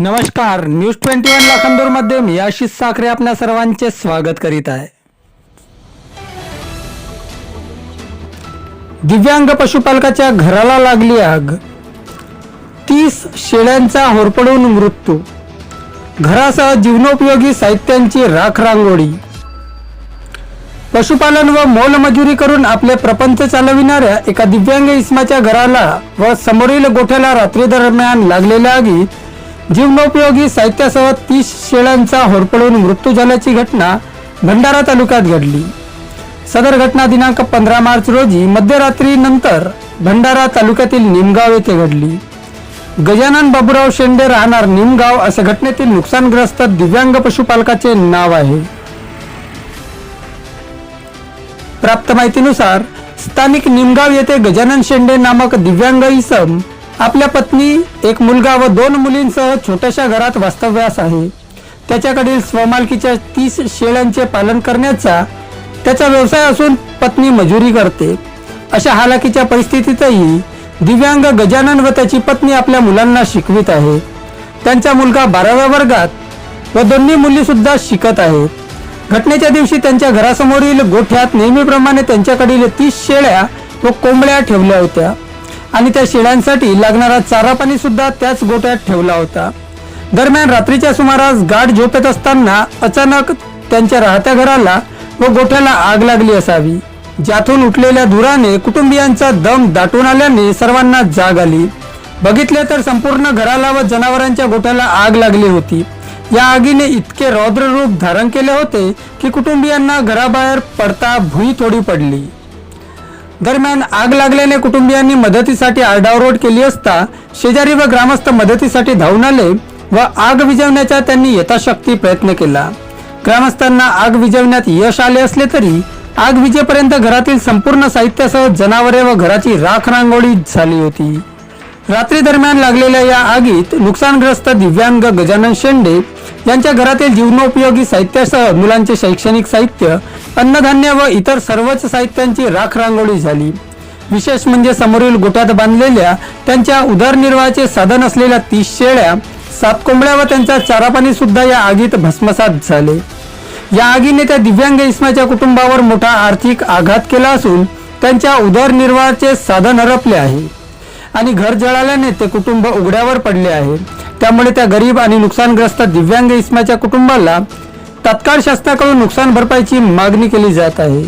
नमस्कार news twenty one लाखांदूरमध्ये मी आशिष साखरे आपल्या सर्वांचे स्वागत करीत आहे. दिव्यांग पशुपालकाच्या घराला लागली आग. तीस शेळ्यांचा होरपडून मृत्यू. घरासह जीवनोपयोगी साहित्यांची राख रांगोळी. पशुपालन व मोलमजुरी करून आपले प्रपंच चालविणाऱ्या एका दिव्यांग इस्माच्या घराला व समोरील गोठ्याला रात्री दरम्यान लागलेल्या आगीत जीवनोपयोगी साहित्यासह तीस शेळ्यांचा होरपळून मृत्यू झाल्याची घटना भंडारा तालुक्यात घडली. सदर घटना दिनांक पंधरा मार्च रोजी मध्यरात्रीनंतर भंडारा तालुक्यातील निमगाव येथे घडली. गजानन बाबूराव शेंडे राहणार निमगाव असे घटनेतील नुकसानग्रस्त दिव्यांग पशुपालकाचे नाव आहे. प्राप्त माहितीनुसार स्थानिक निमगाव येथे गजानन शेंडे नामक दिव्यांग इसम आपल्या पत्नी एक मुलगा व दोन मुलींसह छोट्याशा घरात वास्तव्यास आहे. त्याच्याकडील स्वमालकीच्या तीस शेळ्यांचे पालन करण्याचा त्याचा व्यवसाय असून पत्नी मजुरी करते. अशा हालाकीच्या परिस्थितीतही दिव्यांग गजानन व त्याची पत्नी आपल्या मुलांना शिकवित आहे. त्यांचा मुलगा बाराव्या वर्गात व दोन्ही मुली सुद्धा शिकत आहेत. घटनेच्या दिवशी त्यांच्या घरासमोरील गोठ्यात नेहमीप्रमाणे त्यांच्याकडील तीस शेळ्या व कोंबड्या ठेवल्या होत्या. आणि त्या शेळ्यांसाठी लागणारा चारा पाणी सुद्धा त्याच गोठ्यात ठेवला होता. दरम्यान रात्रीच्या सुमारास गाठ झोपेत असताना अचानक त्यांच्या राहत्या घराला व गोठ्याला आग लागली असावी. ज्यातून उठलेल्या धुराने कुटुंबियांचा दम दाटून आल्याने सर्वांना जाग आली. बघितले तर संपूर्ण घराला व जनावरांच्या गोठ्याला आग लागली होती. या आगीने इतके रौद्र रूप धारण केले होते की कुटुंबियांना घराबाहेर पडता भुई थोडी पडली. दरम्यान आग लागल्याने कुटुंबियांनी मदतीसाठी आरडाओरड केली असता शेजारी व ग्रामस्थ मदतीसाठी धावून आले व आग विजवण्याचा त्यांनी यथाशक्ती प्रयत्न केला. ग्रामस्थांना आग विझवण्यात यश आले असले तरी आग विजेपर्यंत घरातील संपूर्ण साहित्यासह जनावरे व घराची राख रांगोळी झाली होती. रात्री दरम्यान लागलेल्या या आगीत नुकसानग्रस्त दिव्यांग गजानन शेंडे यांच्या घरातील जीवनोपयोगी साहित्यासह मुलांचे शैक्षणिक साहित्य अन्नधान्य व इतर सर्वच साहित्यांची राख रांगोळी झाली. विशेष म्हणजे समोरील गोठ्यात बांधलेल्या त्यांच्या उदरनिर्वाहाचे साधन असलेल्या तीस शेळ्या सात कोंबड्या व त्यांचा चारापाणी सुद्धा या आगीत भस्मसात झाले. या आगीने त्या दिव्यांग इस्माच्या कुटुंबावर मोठा आर्थिक आघात केला असून त्यांच्या उदरनिर्वाहाचे साधन हरपले आहे. आणि घर जळाल्याने ते कुटुंब उघड्यावर पडले आहे. त्यामुळे त्या गरीब आणि नुकसानग्रस्त दिव्यांग इस्माच्या कुटुंबाला तत्काळ शासनाकडून नुकसान भरपाईची मागणी केली जात आहे.